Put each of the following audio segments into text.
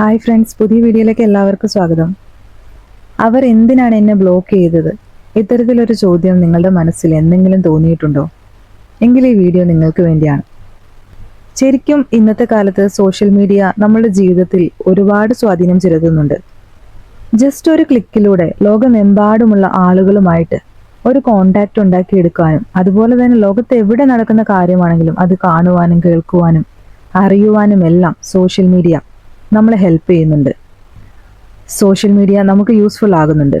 Hi friends പുതിയ വീഡിയോയിലേക്ക് എല്ലാവർക്കും സ്വാഗതം. അവർ എന്തിനാണ് എന്നെ ബ്ലോക്ക് ചെയ്തത്? ഇത്തരത്തിലൊരു ചോദ്യം നിങ്ങളുടെ മനസ്സിൽ എന്തെങ്കിലും തോന്നിയിട്ടുണ്ടോ? എങ്കിൽ ഈ വീഡിയോ നിങ്ങൾക്ക് വേണ്ടിയാണ്. ശരിക്കും ഇന്നത്തെ കാലത്ത് സോഷ്യൽ മീഡിയ നമ്മുടെ ജീവിതത്തിൽ ഒരുപാട് സ്വാധീനം ചെലുത്തുന്നുണ്ട്. ജസ്റ്റ് ഒരു ക്ലിക്കിലൂടെ ലോകമെമ്പാടുമുള്ള ആളുകളുമായിട്ട് ഒരു കോണ്ടാക്ട് ഉണ്ടാക്കിയെടുക്കാനും അതുപോലെ തന്നെ ലോകത്ത് എവിടെ നടക്കുന്ന കാര്യമാണെങ്കിലും അത് കാണുവാനും കേൾക്കുവാനും അറിയുവാനും എല്ലാം സോഷ്യൽ മീഡിയ നമ്മളെ ഹെൽപ്പ് ചെയ്യുന്നുണ്ട്. സോഷ്യൽ മീഡിയ നമുക്ക് യൂസ്ഫുൾ ആകുന്നുണ്ട്.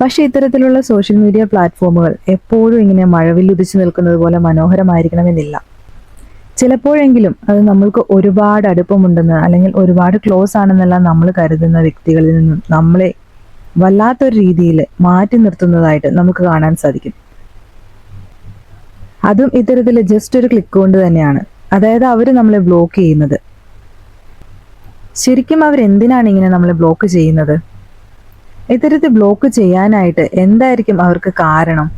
പക്ഷേ ഇത്തരത്തിലുള്ള സോഷ്യൽ മീഡിയ പ്ലാറ്റ്ഫോമുകൾ എപ്പോഴും ഇങ്ങനെ മഴവില്ലുദിച്ചു നിൽക്കുന്നത് പോലെ മനോഹരമായിരിക്കണമെന്നില്ല. ചിലപ്പോഴെങ്കിലും അത് നമ്മൾക്ക് ഒരുപാട് അടുപ്പമുണ്ടെന്ന് അല്ലെങ്കിൽ ഒരുപാട് ക്ലോസ് ആണെന്നല്ല നമ്മൾ കരുതുന്ന വ്യക്തികളിൽ നിന്നും നമ്മളെ വല്ലാത്തൊരു രീതിയിൽ മാറ്റി നിർത്തുന്നതായിട്ട് നമുക്ക് കാണാൻ സാധിക്കും. അതും ഇത്തരത്തിൽ ജസ്റ്റ് ഒരു ക്ലിക്ക് കൊണ്ട് തന്നെയാണ്. അതായത് അവർ നമ്മളെ ബ്ലോക്ക് ചെയ്യുന്നത്. ശരിക്കും അവർ എന്തിനാണ് ഇങ്ങനെ നമ്മളെ ബ്ലോക്ക് ചെയ്യുന്നത്? ഇത്തരത്തിൽ ബ്ലോക്ക് ചെയ്യാനായിട്ട് എന്തായിരിക്കും അവർക്ക് കാരണം?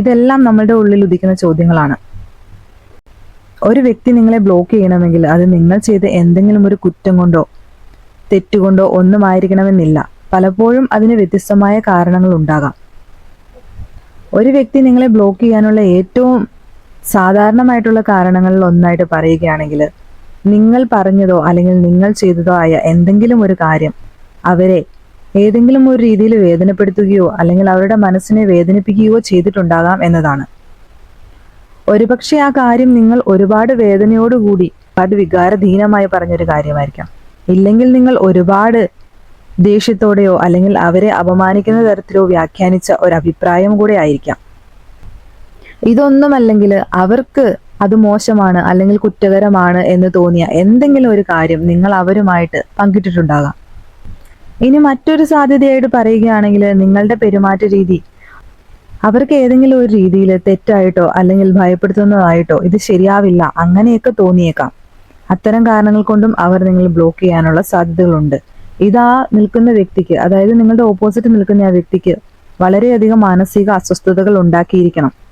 ഇതെല്ലാം നമ്മളുടെ ഉള്ളിൽ ഉദിക്കുന്ന ചോദ്യങ്ങളാണ്. ഒരു വ്യക്തി നിങ്ങളെ ബ്ലോക്ക് ചെയ്യണമെങ്കിൽ അത് നിങ്ങൾ ചെയ്ത എന്തെങ്കിലും ഒരു കുറ്റം കൊണ്ടോ തെറ്റുകൊണ്ടോ ഒന്നും ആയിരിക്കണമെന്നില്ല പലപ്പോഴും അതിന് വ്യത്യസ്തമായ കാരണങ്ങൾ ഉണ്ടാകാം. ഒരു വ്യക്തി നിങ്ങളെ ബ്ലോക്ക് ചെയ്യാനുള്ള ഏറ്റവും സാധാരണമായിട്ടുള്ള കാരണങ്ങളിൽ ഒന്നായിട്ട് പറയുകയാണെങ്കിൽ നിങ്ങൾ പറഞ്ഞതോ അല്ലെങ്കിൽ നിങ്ങൾ ചെയ്തതോ ആയ എന്തെങ്കിലും ഒരു കാര്യം അവരെ ഏതെങ്കിലും ഒരു രീതിയിൽ വേദനപ്പെടുത്തുകയോ അല്ലെങ്കിൽ അവരുടെ മനസ്സിനെ വേദനിപ്പിക്കുകയോ ചെയ്തിട്ടുണ്ടാകാം എന്നതാണ്. ഒരുപക്ഷെ ആ കാര്യം നിങ്ങൾ ഒരുപാട് വേദനയോടുകൂടി ഒരുപാട് വികാരധീനമായി പറഞ്ഞൊരു കാര്യമായിരിക്കാം. ഇല്ലെങ്കിൽ നിങ്ങൾ ഒരുപാട് ദേഷ്യത്തോടെയോ അല്ലെങ്കിൽ അവരെ അപമാനിക്കുന്ന തരത്തിലോ വ്യാഖ്യാനിച്ച ഒരു അഭിപ്രായം കൂടെ ആയിരിക്കാം. ഇതൊന്നുമല്ലെങ്കിൽ അവർക്ക് അത് മോശമാണ് അല്ലെങ്കിൽ കുറ്റകരമാണ് എന്ന് തോന്നിയ എന്തെങ്കിലും ഒരു കാര്യം നിങ്ങൾ അവരുമായിട്ട് പങ്കിട്ടിട്ടുണ്ടാകാം. ഇനി മറ്റൊരു സാധ്യതയായിട്ട് പറയുകയാണെങ്കിൽ നിങ്ങളുടെ പെരുമാറ്റ രീതി. അവർക്ക് ഏതെങ്കിലും ഒരു രീതിയിൽ തെറ്റായിട്ടോ അല്ലെങ്കിൽ ഭയപ്പെടുത്തുന്നതായിട്ടോ ഇത് ശരിയാവില്ല അങ്ങനെയൊക്കെ തോന്നിയേക്കാം. അത്തരം കാരണങ്ങൾ കൊണ്ടും അവർ നിങ്ങൾ ബ്ലോക്ക് ചെയ്യാനുള്ള സാധ്യതകളുണ്ട്. ഇതാ നിൽക്കുന്ന വ്യക്തിക്ക് അതായത് നിങ്ങളുടെ ഓപ്പോസിറ്റ് നിൽക്കുന്ന ആ വ്യക്തിക്ക് വളരെയധികം മാനസിക അസ്വസ്ഥതകൾ ഉണ്ടാക്കിയിരിക്കണം.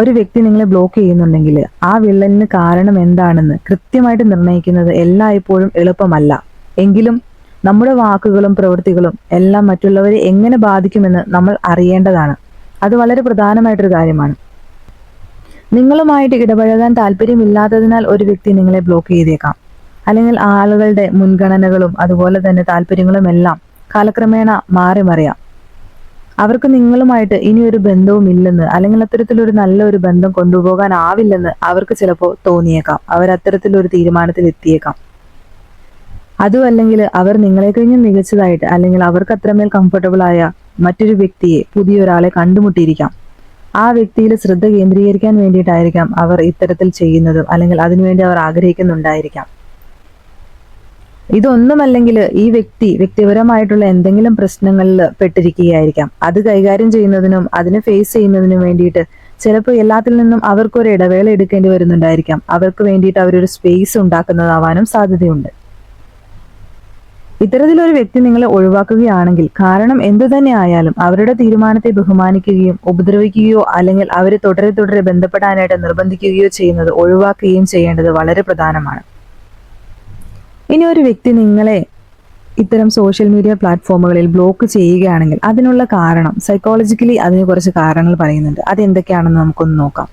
ഒരു വ്യക്തി നിങ്ങളെ ബ്ലോക്ക് ചെയ്യുന്നുണ്ടെങ്കിൽ ആ വിള്ളലിന് കാരണം എന്താണെന്ന് കൃത്യമായിട്ട് നിർണയിക്കുന്നത് എല്ലായ്പ്പോഴും എളുപ്പമല്ല. എങ്കിലും നമ്മുടെ വാക്കുകളും പ്രവൃത്തികളും എല്ലാം മറ്റുള്ളവരെ എങ്ങനെ ബാധിക്കുമെന്ന് നമ്മൾ അറിയേണ്ടതാണ്. അത് വളരെ പ്രധാനമായിട്ടൊരു കാര്യമാണ്. നിങ്ങളുമായിട്ട് ഇടപഴകാൻ താല്പര്യമില്ലാത്തതിനാൽ ഒരു വ്യക്തി നിങ്ങളെ ബ്ലോക്ക് ചെയ്തേക്കാം. അല്ലെങ്കിൽ ആളുകളുടെ മുൻഗണനകളും അതുപോലെ തന്നെ താല്പര്യങ്ങളും എല്ലാം കാലക്രമേണ മാറി മറിയാം അവർക്ക് നിങ്ങളുമായിട്ട് ഇനി ഒരു ബന്ധവും ഇല്ലെന്ന് അല്ലെങ്കിൽ അത്തരത്തിലൊരു നല്ലൊരു ബന്ധം കൊണ്ടുപോകാനാവില്ലെന്ന് അവർക്ക് ചിലപ്പോൾ തോന്നിയേക്കാം. അവർ അത്തരത്തിലൊരു തീരുമാനത്തിൽ എത്തിയേക്കാം അതും അല്ലെങ്കിൽ അവർ നിങ്ങളെ കഴിഞ്ഞ് മികച്ചതായിട്ട് അല്ലെങ്കിൽ അവർക്ക് അത്രമേൽ കംഫർട്ടബിൾ ആയ മറ്റൊരു വ്യക്തിയെ പുതിയൊരാളെ കണ്ടുമുട്ടിയിരിക്കാം. ആ വ്യക്തിയിൽ ശ്രദ്ധ കേന്ദ്രീകരിക്കാൻ വേണ്ടിയിട്ടായിരിക്കാം അവർ ഇത്തരത്തിൽ ചെയ്യുന്നതും അല്ലെങ്കിൽ അതിനുവേണ്ടി അവർ ആഗ്രഹിക്കുന്നുണ്ടായിരിക്കാം. ഇതൊന്നുമല്ലെങ്കിൽ ഈ വ്യക്തി വ്യക്തിപരമായിട്ടുള്ള എന്തെങ്കിലും പ്രശ്നങ്ങളിൽ പെട്ടിരിക്കുകയായിരിക്കാം. അത് കൈകാര്യം ചെയ്യുന്നതിനും അതിനെ ഫേസ് ചെയ്യുന്നതിനും വേണ്ടിയിട്ട് ചിലപ്പോൾ എല്ലാത്തിൽ നിന്നും അവർക്കൊരു ഇടവേള എടുക്കേണ്ടി വരുന്നുണ്ടായിരിക്കാം. അവർക്ക് വേണ്ടിയിട്ട് അവരൊരു സ്പേസ് ഉണ്ടാക്കുന്നതാവാനും സാധ്യതയുണ്ട്. ഇത്തരത്തിലൊരു വ്യക്തി നിങ്ങളെ ഒഴിവാക്കുകയാണെങ്കിൽ കാരണം എന്തു തന്നെ ആയാലും അവരുടെ തീരുമാനത്തെ ബഹുമാനിക്കുകയും ഉപദ്രവിക്കുകയോ അല്ലെങ്കിൽ അവരെ തുടരെ തുടരെ ബന്ധപ്പെടാനായിട്ട് നിർബന്ധിക്കുകയോ ചെയ്യുന്നത് ഒഴിവാക്കുകയും ചെയ്യേണ്ടത് വളരെ പ്രധാനമാണ്. ഇനി ഒരു വ്യക്തി നിങ്ങളെ ഇത്തരം സോഷ്യൽ മീഡിയ പ്ലാറ്റ്ഫോമുകളിൽ ബ്ലോക്ക് ചെയ്യുകയാണെങ്കിൽ അതിനുള്ള കാരണം സൈക്കോളജിക്കലി അതിന് കുറച്ച് കാരണങ്ങൾ പറയുന്നുണ്ട്. അതെന്തൊക്കെയാണെന്ന് നമുക്കൊന്ന് നോക്കാം.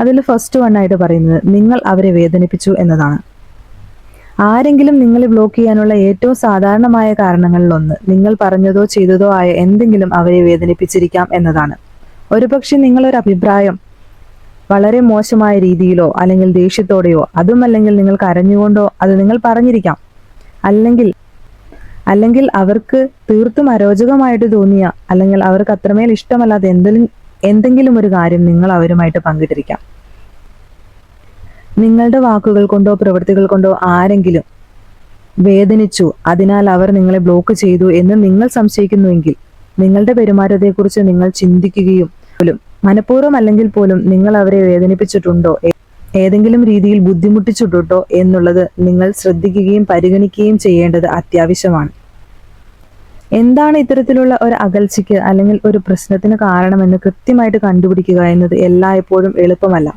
അതിൽ ഫസ്റ്റ് വൺ ആയിട്ട് പറയുന്നത് നിങ്ങൾ അവരെ വേദനിപ്പിച്ചു എന്നതാണ്. ആരെങ്കിലും നിങ്ങളെ ബ്ലോക്ക് ചെയ്യാനുള്ള ഏറ്റവും സാധാരണമായ കാരണങ്ങളിലൊന്ന് നിങ്ങൾ പറഞ്ഞതോ ചെയ്തതോ ആയ എന്തെങ്കിലും അവരെ വേദനിപ്പിച്ചിരിക്കാം എന്നതാണ്. ഒരുപക്ഷെ നിങ്ങളൊരു അഭിപ്രായം വളരെ മോശമായ രീതിയിലോ അല്ലെങ്കിൽ ദേഷ്യത്തോടെയോ അതും അല്ലെങ്കിൽ നിങ്ങൾ കരഞ്ഞുകൊണ്ടോ അത് നിങ്ങൾ പറഞ്ഞിരിക്കാം. അല്ലെങ്കിൽ അല്ലെങ്കിൽ അവർക്ക് തീർത്തും അരോചകമായിട്ട് തോന്നിയ അല്ലെങ്കിൽ അവർക്ക് അത്രമേൽ ഇഷ്ടമല്ലാത്ത എന്തെങ്കിലും എന്തെങ്കിലും ഒരു കാര്യം നിങ്ങൾ അവരുമായിട്ട് പങ്കിട്ടിരിക്കാം. നിങ്ങളുടെ വാക്കുകൾ കൊണ്ടോ പ്രവൃത്തികൾ കൊണ്ടോ ആരെങ്കിലും വേദനിച്ചു അതിനാൽ അവർ നിങ്ങളെ ബ്ലോക്ക് ചെയ്തു എന്ന് നിങ്ങൾ സംശയിക്കുന്നുവെങ്കിൽ നിങ്ങളുടെ പെരുമാറ്റത്തെക്കുറിച്ച് നിങ്ങൾ ചിന്തിക്കുകയും മനഃപൂർവം അല്ലെങ്കിൽ പോലും നിങ്ങൾ അവരെ വേദനിപ്പിച്ചിട്ടുണ്ടോ? ഏതെങ്കിലും രീതിയിൽ ബുദ്ധിമുട്ടിച്ചിട്ടുണ്ടോ എന്നുള്ളത് നിങ്ങൾ ശ്രദ്ധിക്കുകയും പരിഗണിക്കുകയും ചെയ്യേണ്ടത് അത്യാവശ്യമാണ്. എന്താണ് ഇത്തരത്തിലുള്ള ഒരു അകൽച്ചയ്ക്ക് അല്ലെങ്കിൽ ഒരു പ്രശ്നത്തിന് കാരണമെന്ന് കൃത്യമായിട്ട് കണ്ടുപിടിക്കുക എന്നത് എല്ലായ്പ്പോഴും എളുപ്പമല്ല.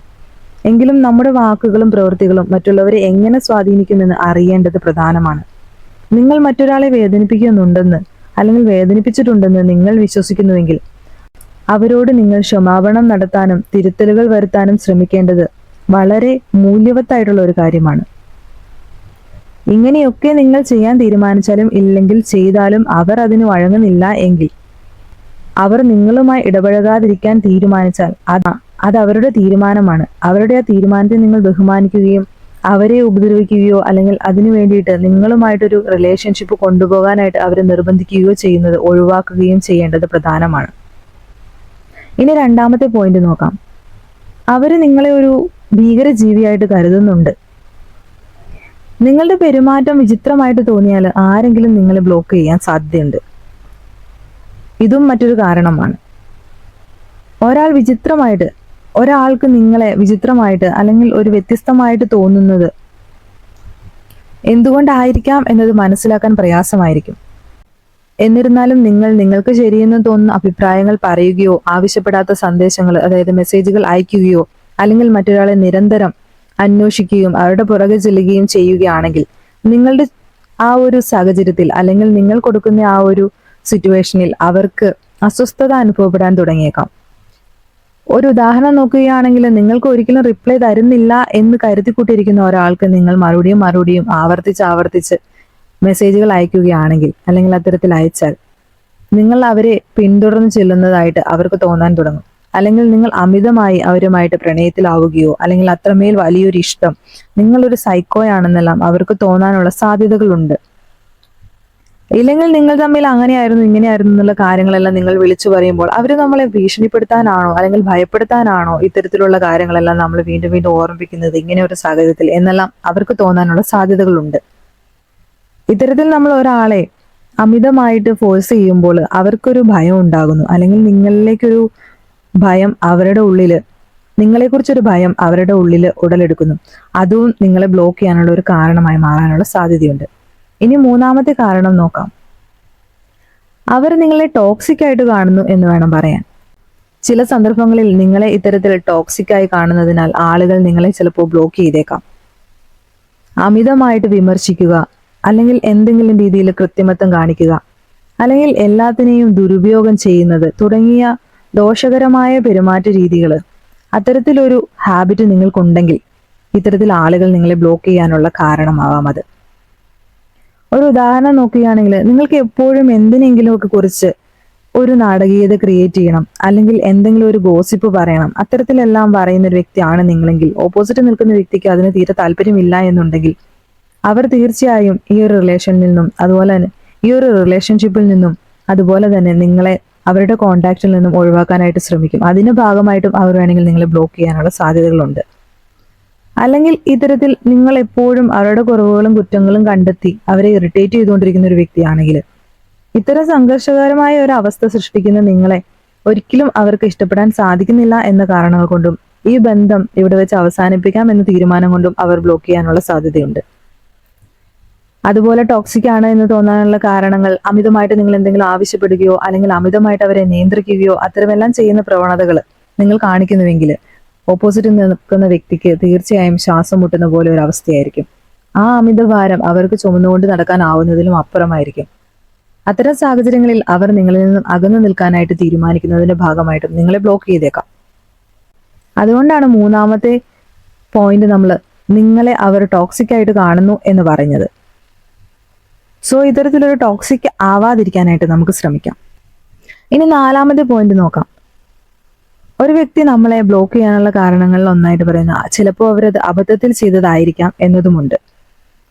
എങ്കിലും നമ്മുടെ വാക്കുകളും പ്രവൃത്തികളും മറ്റുള്ളവരെ എങ്ങനെ സ്വാധീനിക്കുമെന്ന് അറിയേണ്ടത് പ്രധാനമാണ്. നിങ്ങൾ മറ്റൊരാളെ വേദനിപ്പിക്കുന്നുണ്ടെന്ന് അല്ലെങ്കിൽ വേദനിപ്പിച്ചിട്ടുണ്ടെന്ന് നിങ്ങൾ വിശ്വസിക്കുന്നുവെങ്കിൽ അവരോട് നിങ്ങൾ ക്ഷമാപണം നടത്താനും തിരുത്തലുകൾ വരുത്താനും ശ്രമിക്കേണ്ടത് വളരെ മൂല്യവത്തായിട്ടുള്ള ഒരു കാര്യമാണ്. ഇങ്ങനെയൊക്കെ നിങ്ങൾ ചെയ്യാൻ തീരുമാനിച്ചാലും ഇല്ലെങ്കിൽ ചെയ്താലും അവർ അതിന് വഴങ്ങുന്നില്ല എങ്കിൽ അവർ നിങ്ങളുമായി ഇടപഴകാതിരിക്കാൻ തീരുമാനിച്ചാൽ അത് അത് അവരുടെ തീരുമാനമാണ്. അവരുടെ ആ തീരുമാനത്തെ നിങ്ങൾ ബഹുമാനിക്കുകയും അവരെ ഉപദ്രവിക്കുകയോ അല്ലെങ്കിൽ അതിനു വേണ്ടിയിട്ട് നിങ്ങളുമായിട്ടൊരു റിലേഷൻഷിപ്പ് കൊണ്ടുപോകാനായിട്ട് അവരെ നിർബന്ധിക്കുകയോ ചെയ്യുന്നത് ഒഴിവാക്കുകയും ചെയ്യേണ്ടത് പ്രധാനമാണ്. ഇനി രണ്ടാമത്തെ പോയിന്റ് നോക്കാം. അവർ നിങ്ങളെ ഒരു ഭീകര ജീവിയായിട്ട് കരുതുന്നുണ്ട്. നിങ്ങളുടെ പെരുമാറ്റം വിചിത്രമായിട്ട് തോന്നിയാൽ ആരെങ്കിലും നിങ്ങളെ ബ്ലോക്ക് ചെയ്യാൻ സാധ്യതയുണ്ട്. ഇതും മറ്റൊരു കാരണമാണ്. ഒരാൾ വിചിത്രമായിട്ട് ഒരാൾക്ക് നിങ്ങളെ വിചിത്രമായിട്ട് അല്ലെങ്കിൽ ഒരു വ്യത്യസ്തമായിട്ട് തോന്നുന്നത് എന്തുകൊണ്ടായിരിക്കാം എന്നത് മനസ്സിലാക്കാൻ പ്രയാസമായിരിക്കും. എന്നിരുന്നാലും നിങ്ങൾ നിങ്ങൾക്ക് ശരിയെന്ന് തോന്നുന്ന അഭിപ്രായങ്ങൾ പറയുകയോ ആവശ്യപ്പെടാത്ത സന്ദേശങ്ങൾ അതായത് മെസ്സേജുകൾ അയക്കുകയോ അല്ലെങ്കിൽ മറ്റൊരാളെ നിരന്തരം അന്വേഷിക്കുകയും അവരുടെ പുറകെ ചെല്ലുകയും ചെയ്യുകയാണെങ്കിൽ നിങ്ങളുടെ ആ ഒരു സാഹചര്യത്തിൽ അല്ലെങ്കിൽ നിങ്ങൾ കൊടുക്കുന്ന ആ ഒരു സിറ്റുവേഷനിൽ അവർക്ക് അസ്വസ്ഥത അനുഭവപ്പെടാൻ തുടങ്ങിയേക്കാം. ഒരു ഉദാഹരണം നോക്കുകയാണെങ്കിൽ നിങ്ങൾക്ക് ഒരിക്കലും റിപ്ലൈ തരുന്നില്ല എന്ന് കരുതി കൂട്ടിയിരിക്കുന്ന ഒരാൾക്ക് നിങ്ങൾ മറുപടിയും മറുപടിയും ആവർത്തിച്ച് ആവർത്തിച്ച് മെസ്സേജുകൾ അയക്കുകയാണെങ്കിൽ അല്ലെങ്കിൽ അത്തരത്തിൽ അയച്ചാൽ നിങ്ങൾ അവരെ പിന്തുടർന്ന് ചെല്ലുന്നതായിട്ട് അവർക്ക് തോന്നാൻ തുടങ്ങും. അല്ലെങ്കിൽ നിങ്ങൾ അമിതമായി അവരുമായിട്ട് പ്രണയത്തിലാവുകയോ അല്ലെങ്കിൽ അത്രമേൽ വലിയൊരു ഇഷ്ടം നിങ്ങളൊരു സൈക്കോയാണെന്നെല്ലാം അവർക്ക് തോന്നാനുള്ള സാധ്യതകളുണ്ട്. ഇല്ലെങ്കിൽ നിങ്ങൾ തമ്മിൽ അങ്ങനെയായിരുന്നു ഇങ്ങനെയായിരുന്നു എന്നുള്ള കാര്യങ്ങളെല്ലാം നിങ്ങൾ വിളിച്ചു പറയുമ്പോൾ അവർ നമ്മളെ ഭീഷണിപ്പെടുത്താനാണോ അല്ലെങ്കിൽ ഭയപ്പെടുത്താനാണോ ഇത്തരത്തിലുള്ള കാര്യങ്ങളെല്ലാം നമ്മൾ വീണ്ടും വീണ്ടും ഓർമ്മിപ്പിക്കുന്നത് ഇങ്ങനെ ഒരു സാഹചര്യത്തിൽ എന്നെല്ലാം അവർക്ക് തോന്നാനുള്ള സാധ്യതകളുണ്ട്. ഇത്തരത്തിൽ നമ്മൾ ഒരാളെ അമിതമായിട്ട് ഫോഴ്സ് ചെയ്യുമ്പോൾ അവർക്കൊരു ഭയം ഉണ്ടാകുന്നു. അല്ലെങ്കിൽ നിങ്ങളിലേക്കൊരു ഭയം അവരുടെ ഉള്ളിൽ നിങ്ങളെക്കുറിച്ചൊരു ഭയം അവരുടെ ഉള്ളിൽ ഉടലെടുക്കുന്നു. അതും നിങ്ങളെ ബ്ലോക്ക് ചെയ്യാനുള്ള ഒരു കാരണമായി മാറാനുള്ള സാധ്യതയുണ്ട്. ഇനി മൂന്നാമത്തെ കാരണം നോക്കാം. അവർ നിങ്ങളെ ടോക്സിക് ആയിട്ട് കാണുന്നു എന്ന് വേണം പറയാൻ. ചില സന്ദർഭങ്ങളിൽ നിങ്ങളെ ഇത്തരത്തിൽ ടോക്സിക് ആയി കാണുന്നതിനാൽ ആളുകൾ നിങ്ങളെ ചിലപ്പോൾ ബ്ലോക്ക് ചെയ്തേക്കാം. അമിതമായിട്ട് വിമർശിക്കുക അല്ലെങ്കിൽ എന്തെങ്കിലും രീതിയിൽ കൃത്രിമത്വം കാണിക്കുക. അല്ലെങ്കിൽ എല്ലാത്തിനെയും ദുരുപയോഗം ചെയ്യുന്നത് തുടങ്ങിയ ദോഷകരമായ പെരുമാറ്റ രീതികൾ അത്തരത്തിലൊരു ഹാബിറ്റ് നിങ്ങൾക്കുണ്ടെങ്കിൽ ഇത്തരത്തിൽ ആളുകൾ നിങ്ങളെ ബ്ലോക്ക് ചെയ്യാനുള്ള കാരണമാവാം അത്. ഒരു ഉദാഹരണം നോക്കുകയാണെങ്കിൽ നിങ്ങൾക്ക് എപ്പോഴും എന്തിനെങ്കിലുമൊക്കെ കുറിച്ച് ഒരു നാടകീയത ക്രിയേറ്റ് ചെയ്യണം. അല്ലെങ്കിൽ എന്തെങ്കിലും ഒരു ഗോസിപ്പ് പറയണം. അത്തരത്തിലെല്ലാം പറയുന്ന ഒരു വ്യക്തിയാണ് നിങ്ങളെങ്കിൽ. ഓപ്പോസിറ്റ് നിൽക്കുന്ന വ്യക്തിക്ക് അതിന് തീരെ താല്പര്യമില്ല എന്നുണ്ടെങ്കിൽ അവർ തീർച്ചയായും ഈ ഒരു റിലേഷനിൽ നിന്നും അതുപോലെ തന്നെ ഈ ഒരു റിലേഷൻഷിപ്പിൽ നിന്നും അതുപോലെ തന്നെ നിങ്ങളെ അവരുടെ കോണ്ടാക്റ്റിൽ നിന്നും ഒഴിവാക്കാനായിട്ട് ശ്രമിക്കും. അതിന്റെ ഭാഗമായിട്ടും അവർ വേണമെങ്കിൽ നിങ്ങളെ ബ്ലോക്ക് ചെയ്യാനുള്ള സാധ്യതകളുണ്ട്. അല്ലെങ്കിൽ ഇത്തരത്തിൽ നിങ്ങൾ എപ്പോഴും അവരുടെ കുറവുകളും കുറ്റങ്ങളും കണ്ടെത്തി അവരെ ഇറിറ്റേറ്റ് ചെയ്തുകൊണ്ടിരിക്കുന്ന ഒരു വ്യക്തിയാണെങ്കിൽ ഇത്തരം സംഘർഷകരമായ ഒരു അവസ്ഥ സൃഷ്ടിക്കുന്ന നിങ്ങളെ ഒരിക്കലും അവർക്ക് ഇഷ്ടപ്പെടാൻ സാധിക്കുന്നില്ല എന്ന കാരണങ്ങൾ കൊണ്ടും ഈ ബന്ധം ഇവിടെ വെച്ച് അവസാനിപ്പിക്കാം എന്ന തീരുമാനം കൊണ്ടും അവർ ബ്ലോക്ക് ചെയ്യാനുള്ള സാധ്യതയുണ്ട്. അതുപോലെ ടോക്സിക് ആണ് എന്ന് തോന്നാനുള്ള കാരണങ്ങൾ അമിതമായിട്ട് നിങ്ങൾ എന്തെങ്കിലും ആവശ്യപ്പെടുകയോ അല്ലെങ്കിൽ അമിതമായിട്ട് അവരെ നിയന്ത്രിക്കുകയോ അത്തരമെല്ലാം ചെയ്യുന്ന പ്രവണതകൾ നിങ്ങൾ കാണിക്കുന്നുവെങ്കിൽ ഓപ്പോസിറ്റ് നിൽക്കുന്ന വ്യക്തിക്ക് തീർച്ചയായും ശ്വാസം മുട്ടുന്ന പോലെ ഒരു അവസ്ഥയായിരിക്കും. ആ അമിത ഭാരം അവർക്ക് ചുമന്നുകൊണ്ട് നടക്കാനാവുന്നതിലും അപ്പുറമായിരിക്കും. അത്തരം സാഹചര്യങ്ങളിൽ അവർ നിങ്ങളിൽ നിന്നും അകന്നു നിൽക്കാനായിട്ട് തീരുമാനിക്കുന്നതിന്റെ ഭാഗമായിട്ടും നിങ്ങളെ ബ്ലോക്ക് ചെയ്തേക്കാം. അതുകൊണ്ടാണ് മൂന്നാമത്തെ പോയിന്റ് നമ്മൾ നിങ്ങളെ അവർ ടോക്സിക് ആയിട്ട് കാണുന്നു എന്ന് പറഞ്ഞത് സോ ഇത്തരത്തിലൊരു ടോക്സിക് ആവാതിരിക്കാനായിട്ട് നമുക്ക് ശ്രമിക്കാം. ഇനി നാലാമത്തെ പോയിന്റ് നോക്കാം. ഒരു വ്യക്തി നമ്മളെ ബ്ലോക്ക് ചെയ്യാനുള്ള കാരണങ്ങളിൽ ഒന്നായിട്ട് പറയുന്ന ചിലപ്പോൾ അവരത് അബദ്ധത്തിൽ ചെയ്തതായിരിക്കാം എന്നതുമുണ്ട്.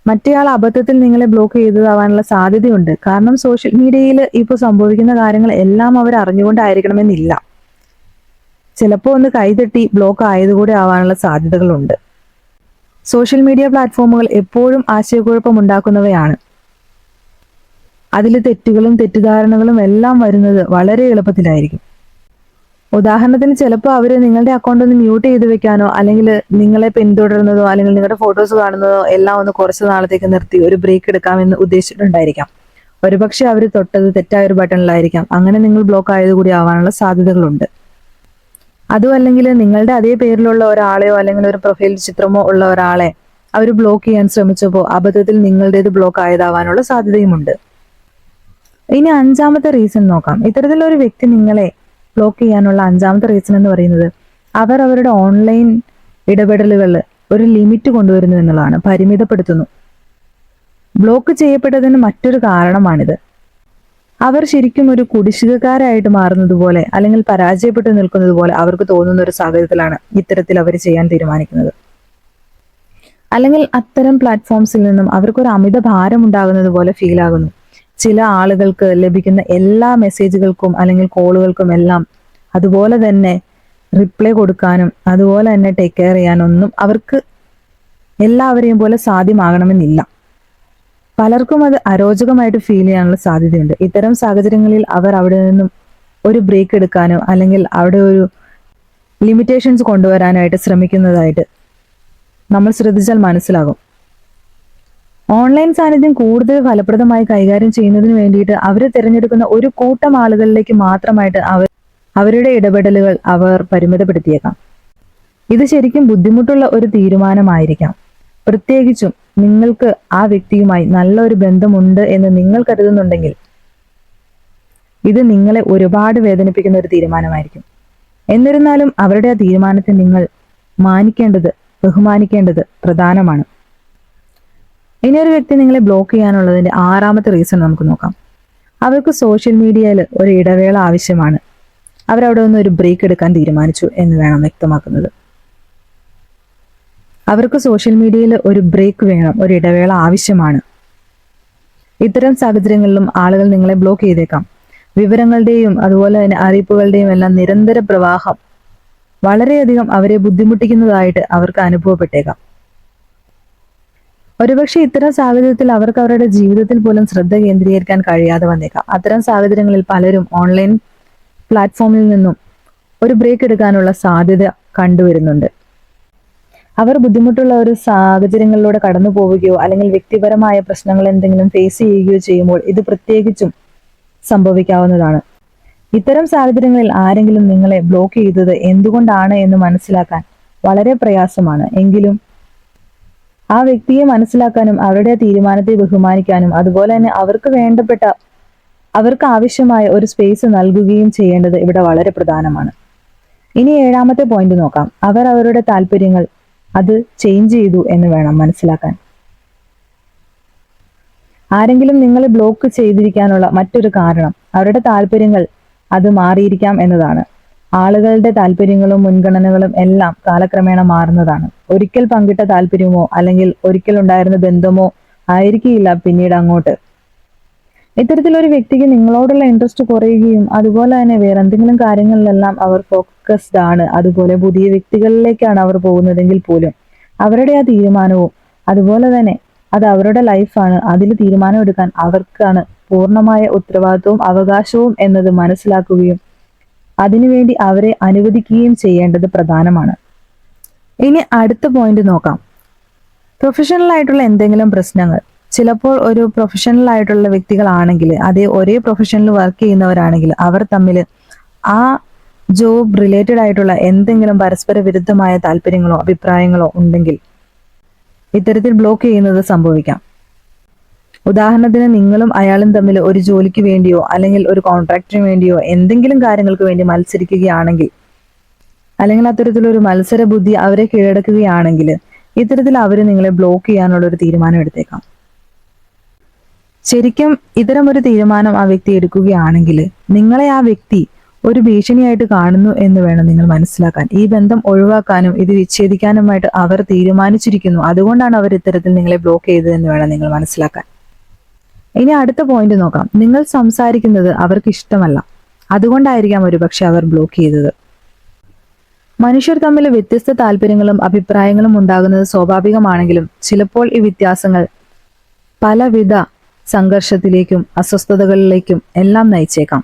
മറ്റേയാൾ അബദ്ധത്തിൽ നിങ്ങളെ ബ്ലോക്ക് ചെയ്തതാവാനുള്ള സാധ്യതയുണ്ട്. കാരണം സോഷ്യൽ മീഡിയയിൽ ഇപ്പോൾ സംഭവിക്കുന്ന കാര്യങ്ങൾ എല്ലാം അവർ അറിഞ്ഞുകൊണ്ടായിരിക്കണമെന്നില്ല. ചിലപ്പോൾ ഒന്ന് കൈതട്ടി ബ്ലോക്ക് ആയതുകൂടെ ആവാനുള്ള സാധ്യതകളുണ്ട്. സോഷ്യൽ മീഡിയ പ്ലാറ്റ്ഫോമുകൾ എപ്പോഴും ആശയക്കുഴപ്പം ഉണ്ടാക്കുന്നവയാണ്. അതിൽ തെറ്റുകളും തെറ്റിദ്ധാരണകളും എല്ലാം വരുന്നത് വളരെ എളുപ്പത്തിലായിരിക്കും. ഉദാഹരണത്തിന് ചിലപ്പോൾ അവർ നിങ്ങളുടെ അക്കൗണ്ട് ഒന്ന് മ്യൂട്ട് ചെയ്ത് വെക്കാനോ അല്ലെങ്കിൽ നിങ്ങളെ പിന്തുടരുന്നതോ അല്ലെങ്കിൽ നിങ്ങളുടെ ഫോട്ടോസ് കാണുന്നതോ എല്ലാം ഒന്ന് കുറച്ച് നാളത്തേക്ക് നിർത്തി ഒരു ബ്രേക്ക് എടുക്കാമെന്ന് ഉദ്ദേശിച്ചിട്ടുണ്ടായിരിക്കാം. ഒരുപക്ഷെ അവർ തൊട്ടത് തെറ്റായ ഒരു ബട്ടണിലായിരിക്കാം അങ്ങനെ നിങ്ങൾ ബ്ലോക്ക് ആയതുകൂടി ആവാനുള്ള സാധ്യതകളുണ്ട്. അതും അല്ലെങ്കിൽ നിങ്ങളുടെ അതേ പേരിലുള്ള ഒരാളെയോ അല്ലെങ്കിൽ ഒരു പ്രൊഫൈൽ ചിത്രമോ ഉള്ള ഒരാളെ അവർ ബ്ലോക്ക് ചെയ്യാൻ ശ്രമിച്ചപ്പോൾ അബദ്ധത്തിൽ നിങ്ങളുടേത് ബ്ലോക്ക് ആയതാവാനുള്ള സാധ്യതയുമുണ്ട്. ഇനി അഞ്ചാമത്തെ റീസൺ നോക്കാം. ഇത്തരത്തിലൊരു വ്യക്തി നിങ്ങളെ ബ്ലോക്ക് ചെയ്യാനുള്ള അഞ്ചാമത്തെ റീസൺ എന്ന് പറയുന്നത് അവർ അവരുടെ ഓൺലൈൻ ഇടപെടലുകൾ ഒരു ലിമിറ്റ് കൊണ്ടുവരുന്നു എന്നുള്ളതാണ് പരിമിതപ്പെടുത്തുന്നു. ബ്ലോക്ക് ചെയ്യപ്പെട്ടതിന് മറ്റൊരു കാരണമാണിത്. അവർ ശരിക്കും ഒരു കുടിശ്ശികക്കാരായിട്ട് മാറുന്നത് പോലെ അല്ലെങ്കിൽ പരാജയപ്പെട്ടു നിൽക്കുന്നത് പോലെ അവർക്ക് തോന്നുന്ന ഒരു സാഹചര്യത്തിലാണ് ഇത്തരത്തിൽ അവർ ചെയ്യാൻ തീരുമാനിക്കുന്നത്. അല്ലെങ്കിൽ അത്തരം പ്ലാറ്റ്ഫോംസിൽ നിന്നും അവർക്കൊരു അമിത ഭാരം ഉണ്ടാകുന്നത് പോലെ ഫീൽ ആകുന്നു. ചില ആളുകൾക്ക് ലഭിക്കുന്ന എല്ലാ മെസ്സേജുകൾക്കും അല്ലെങ്കിൽ കോളുകൾക്കും എല്ലാം അതുപോലെ തന്നെ റിപ്ലൈ കൊടുക്കാനും അതുപോലെ തന്നെ ടേക്ക് കെയർ ചെയ്യാനൊന്നും അവർക്ക് എല്ലാവരെയും പോലെ സാധ്യമാകണമെന്നില്ല. പലർക്കും അത് അരോചകമായിട്ട് ഫീൽ ചെയ്യാനുള്ള സാധ്യതയുണ്ട്. ഇത്തരം സാഹചര്യങ്ങളിൽ അവർ അവിടെ നിന്നും ഒരു ബ്രേക്ക് എടുക്കാനോ അല്ലെങ്കിൽ അവിടെ ഒരു ലിമിറ്റേഷൻസ് കൊണ്ടുവരാനായിട്ട് ശ്രമിക്കുന്നതായിട്ട് നമ്മൾ ശ്രദ്ധിച്ചാൽ മനസ്സിലാകും. ഓൺലൈൻ സാന്നിധ്യം കൂടുതൽ ഫലപ്രദമായി കൈകാര്യം ചെയ്യുന്നതിന് വേണ്ടിയിട്ട് അവർ തിരഞ്ഞെടുക്കുന്ന ഒരു കൂട്ടം ആളുകളിലേക്ക് മാത്രമായിട്ട് അവർ അവരുടെ ഇടപെടലുകൾ അവർ പരിമിതപ്പെടുത്തിയേക്കാം. ഇത് ശരിക്കും ബുദ്ധിമുട്ടുള്ള ഒരു തീരുമാനമായിരിക്കാം. പ്രത്യേകിച്ചും നിങ്ങൾക്ക് ആ വ്യക്തിയുമായി നല്ലൊരു ബന്ധമുണ്ട് എന്ന് നിങ്ങൾ കരുതുന്നുണ്ടെങ്കിൽ ഇത് നിങ്ങളെ ഒരുപാട് വേദനിപ്പിക്കുന്ന ഒരു തീരുമാനമായിരിക്കും. എന്നിരുന്നാലും അവരുടെ ആ തീരുമാനത്തെ നിങ്ങൾ മാനിക്കേണ്ടത് ബഹുമാനിക്കേണ്ടത് പ്രധാനമാണ്. ഇനി ഒരു വ്യക്തി നിങ്ങളെ ബ്ലോക്ക് ചെയ്യാനുള്ളതിന്റെ ആറാമത്തെ റീസൺ നമുക്ക് നോക്കാം. അവർക്ക് സോഷ്യൽ മീഡിയയിൽ ഒരു ഇടവേള ആവശ്യമാണ്. അവരവിടെ നിന്ന് ഒരു ബ്രേക്ക് എടുക്കാൻ തീരുമാനിച്ചു എന്ന് വേണം വ്യക്തമാക്കുന്നത്. അവർക്ക് സോഷ്യൽ മീഡിയയിൽ ഒരു ബ്രേക്ക് വേണം ഒരു ഇടവേള ആവശ്യമാണ്. ഇത്തരം സാഹചര്യങ്ങളിലും ആളുകൾ നിങ്ങളെ ബ്ലോക്ക് ചെയ്തേക്കാം. വിവരങ്ങളുടെയും അതുപോലെ തന്നെ അറിയിപ്പുകളുടെയും എല്ലാം നിരന്തര പ്രവാഹം. വളരെയധികം അവരെ ബുദ്ധിമുട്ടിക്കുന്നതായിട്ട് അവർക്ക് അനുഭവപ്പെട്ടേക്കാം. ഒരുപക്ഷെ ഇത്തരം സാഹചര്യത്തിൽ അവർക്ക് അവരുടെ ജീവിതത്തിൽ പോലും ശ്രദ്ധ കേന്ദ്രീകരിക്കാൻ കഴിയാതെ വന്നേക്കാം. അത്തരം സാഹചര്യങ്ങളിൽ പലരും ഓൺലൈൻ പ്ലാറ്റ്ഫോമിൽ നിന്നും ഒരു ബ്രേക്ക് എടുക്കാനുള്ള സാധ്യത കണ്ടുവരുന്നുണ്ട്. അവർ ബുദ്ധിമുട്ടുള്ള ഒരു സാഹചര്യങ്ങളിലൂടെ കടന്നു പോവുകയോ അല്ലെങ്കിൽ വ്യക്തിപരമായ പ്രശ്നങ്ങൾ എന്തെങ്കിലും ഫേസ് ചെയ്യുകയോ ചെയ്യുമ്പോൾ ഇത് പ്രത്യേകിച്ചും സംഭവിക്കാവുന്നതാണ്. ഇത്തരം സാഹചര്യങ്ങളിൽ ആരെങ്കിലും നിങ്ങളെ ബ്ലോക്ക് ചെയ്തത് എന്തുകൊണ്ടാണ് എന്ന് മനസ്സിലാക്കാൻ വളരെ പ്രയാസമാണ്. എങ്കിലും ആ വ്യക്തിയെ മനസ്സിലാക്കാനും അവരുടെ തീരുമാനത്തെ ബഹുമാനിക്കാനും അതുപോലെ തന്നെ അവർക്ക് വേണ്ടപ്പെട്ട അവർക്ക് ആവശ്യമായ ഒരു സ്പേസ് നൽകുകയും ചെയ്യേണ്ടത് ഇവിടെ വളരെ പ്രധാനമാണ്. ഇനി ഏഴാമത്തെ പോയിന്റ് നോക്കാം. അവർ അവരുടെ താല്പര്യങ്ങൾ അത് ചേഞ്ച് ചെയ്തു എന്ന് വേണം മനസ്സിലാക്കാൻ. ആരെങ്കിലും നിങ്ങളെ ബ്ലോക്ക് ചെയ്തിരിക്കാനുള്ള മറ്റൊരു കാരണം അവരുടെ താല്പര്യങ്ങൾ അത് മാറിയിരിക്കാം എന്നതാണ്. ആളുകളുടെ താല്പര്യങ്ങളും മുൻഗണനകളും എല്ലാം കാലക്രമേണ മാറുന്നതാണ്. ഒരിക്കൽ പങ്കിട്ട താല്പര്യമോ അല്ലെങ്കിൽ ഒരിക്കൽ ഉണ്ടായിരുന്ന ബന്ധമോ ആയിരിക്കില്ല പിന്നീട് അങ്ങോട്ട്. ഇത്തരത്തിൽ ഒരു വ്യക്തിക്ക് നിങ്ങളോടുള്ള ഇൻട്രസ്റ്റ് കുറയുകയും അതുപോലെ തന്നെ വേറെ എന്തെങ്കിലും കാര്യങ്ങളിലെല്ലാം അവർ ഫോക്കസ്ഡ് ആണ്. അതുപോലെ പുതിയ വ്യക്തികളിലേക്കാണ് അവർ പോകുന്നതെങ്കിൽ പോലും അവരുടെ ആ തീരുമാനവും അതുപോലെ തന്നെ അത് അവരുടെ ലൈഫാണ് അതിൽ തീരുമാനമെടുക്കാൻ അവർക്കാണ് പൂർണമായ ഉത്തരവാദിത്വവും അവകാശവും എന്നത് മനസ്സിലാക്കുകയും അതിനുവേണ്ടി അവരെ അനുവദിക്കുകയും ചെയ്യേണ്ടത് പ്രധാനമാണ്. ഇനി അടുത്ത പോയിന്റ് നോക്കാം. പ്രൊഫഷണൽ ആയിട്ടുള്ള എന്തെങ്കിലും പ്രശ്നങ്ങൾ. ചിലപ്പോൾ ഒരു പ്രൊഫഷണൽ ആയിട്ടുള്ള വ്യക്തികളാണെങ്കിൽ അതേ ഒരേ പ്രൊഫഷനിൽ വർക്ക് ചെയ്യുന്നവരാണെങ്കിൽ അവർ തമ്മിൽ ആ ജോബ് റിലേറ്റഡ് ആയിട്ടുള്ള എന്തെങ്കിലും പരസ്പര വിരുദ്ധമായ താല്പര്യങ്ങളോ അഭിപ്രായങ്ങളോ ഉണ്ടെങ്കിൽ ഇത്തരത്തിൽ ബ്ലോക്ക് ചെയ്യുന്നത് സംഭവിക്കാം. ഉദാഹരണത്തിന് നിങ്ങളും അയാളും തമ്മിൽ ഒരു ജോലിക്ക് വേണ്ടിയോ അല്ലെങ്കിൽ ഒരു കോൺട്രാക്റ്റിന് വേണ്ടിയോ എന്തെങ്കിലും കാര്യങ്ങൾക്ക് വേണ്ടി മത്സരിക്കുകയാണെങ്കിൽ അല്ലെങ്കിൽ അത്തരത്തിലൊരു മത്സര ബുദ്ധി അവരെ കീഴടക്കുകയാണെങ്കിൽ ഇത്തരത്തിൽ അവർ നിങ്ങളെ ബ്ലോക്ക് ചെയ്യാനുള്ള ഒരു തീരുമാനം എടുത്തേക്കാം. ശരിക്കും ഇത്തരം ഒരു തീരുമാനം ആ വ്യക്തി എടുക്കുകയാണെങ്കിൽ നിങ്ങളെ ആ വ്യക്തി ഒരു ഭീഷണിയായിട്ട് കാണുന്നു എന്ന് വേണം നിങ്ങൾ മനസ്സിലാക്കാൻ. ഈ ബന്ധം ഒഴിവാക്കാനും ഇത് വിച്ഛേദിക്കാനുമായിട്ട് അവർ തീരുമാനിച്ചിരിക്കുന്നു. അതുകൊണ്ടാണ് അവർ ഇത്തരത്തിൽ നിങ്ങളെ ബ്ലോക്ക് ചെയ്തതെന്ന് വേണം നിങ്ങൾ മനസ്സിലാക്കാൻ. ഇനി അടുത്ത പോയിന്റ് നോക്കാം. നിങ്ങൾ സംസാരിക്കുന്നത് അവർക്ക് ഇഷ്ടമല്ല. അതുകൊണ്ടായിരിക്കാം ഒരുപക്ഷെ അവർ ബ്ലോക്ക് ചെയ്തത്. മനുഷ്യർ തമ്മിൽ വ്യത്യസ്ത താല്പര്യങ്ങളും അഭിപ്രായങ്ങളും ഉണ്ടാകുന്നത് സ്വാഭാവികമാണെങ്കിലും ചിലപ്പോൾ ഈ വ്യത്യാസങ്ങൾ പലവിധ സംഘർഷത്തിലേക്കും അസ്വസ്ഥതകളിലേക്കും എല്ലാം നയിച്ചേക്കാം.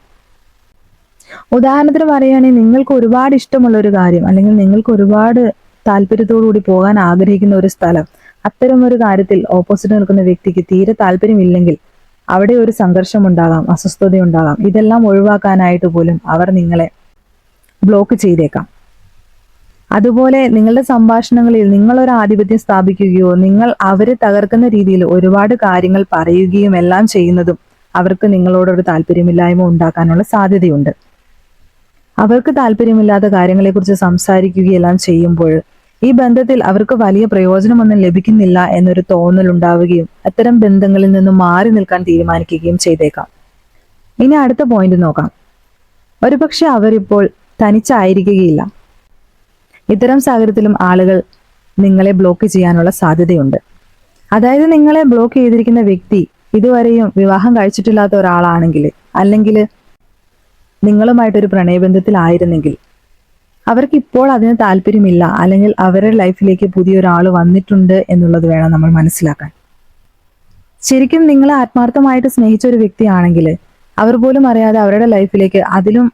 ഉദാഹരണത്തിന് പറയുകയാണെങ്കിൽ നിങ്ങൾക്ക് ഒരുപാട് ഇഷ്ടമുള്ള ഒരു കാര്യം അല്ലെങ്കിൽ നിങ്ങൾക്ക് ഒരുപാട് താല്പര്യത്തോടുകൂടി പോകാൻ ആഗ്രഹിക്കുന്ന ഒരു സ്ഥലം അത്തരം ഒരു കാര്യത്തിൽ ഓപ്പോസിറ്റ് നിൽക്കുന്ന വ്യക്തിക്ക് തീരെ താല്പര്യമില്ലെങ്കിൽ അവിടെ ഒരു സംഘർഷം ഉണ്ടാകാം അസ്വസ്ഥത ഉണ്ടാകാം ഇതെല്ലാം ഒഴിവാക്കാനായിട്ട് പോലും അവർ നിങ്ങളെ ബ്ലോക്ക് ചെയ്തേക്കാം. അതുപോലെ നിങ്ങളുടെ സംഭാഷണങ്ങളിൽ നിങ്ങൾ ഒരു ആധിപത്യം സ്ഥാപിക്കുകയോ നിങ്ങൾ അവരെ തകർക്കുന്ന രീതിയിൽ ഒരുപാട് കാര്യങ്ങൾ പറയുകയും എല്ലാം ചെയ്യുന്നതും അവർക്ക് നിങ്ങളോടൊരു താല്പര്യമില്ലായ്മ ഉണ്ടാക്കാനുള്ള സാധ്യതയുണ്ട്. അവർക്ക് താല്പര്യമില്ലാത്ത കാര്യങ്ങളെക്കുറിച്ച് സംസാരിക്കുകയെല്ലാം ചെയ്യുമ്പോൾ ഈ ബന്ധത്തിൽ അവർക്ക് വലിയ പ്രയോജനമൊന്നും ലഭിക്കുന്നില്ല എന്നൊരു തോന്നൽ ഉണ്ടാവുകയും അത്തരം ബന്ധങ്ങളിൽ നിന്നും മാറി നിൽക്കാൻ തീരുമാനിക്കുകയും ചെയ്തേക്കാം. ഇനി അടുത്ത പോയിന്റ് നോക്കാം. ഒരുപക്ഷെ അവരിപ്പോൾ തനിച്ചായിരിക്കുകയില്ല. ഇത്തരം സാഹചര്യത്തിലും ആളുകൾ നിങ്ങളെ ബ്ലോക്ക് ചെയ്യാനുള്ള സാധ്യതയുണ്ട്. അതായത് നിങ്ങളെ ബ്ലോക്ക് ചെയ്തിരിക്കുന്ന വ്യക്തി ഇതുവരെയും വിവാഹം കഴിച്ചിട്ടില്ലാത്ത ഒരാളാണെങ്കിൽ അല്ലെങ്കിൽ നിങ്ങളുമായിട്ടൊരു പ്രണയബന്ധത്തിലായിരുന്നെങ്കിൽ അവർക്ക് ഇപ്പോൾ അതിന് താല്പര്യമില്ല. അല്ലെങ്കിൽ അവരുടെ ലൈഫിലേക്ക് പുതിയൊരാൾ വന്നിട്ടുണ്ട് എന്നുള്ളത് വേണം നമ്മൾ മനസ്സിലാക്കാൻ. ശരിക്കും നിങ്ങൾ ആത്മാർത്ഥമായിട്ട് സ്നേഹിച്ച ഒരു വ്യക്തിയാണെങ്കിൽ അവർ പോലും അറിയാതെ അവരുടെ ലൈഫിലേക്ക് അതിലും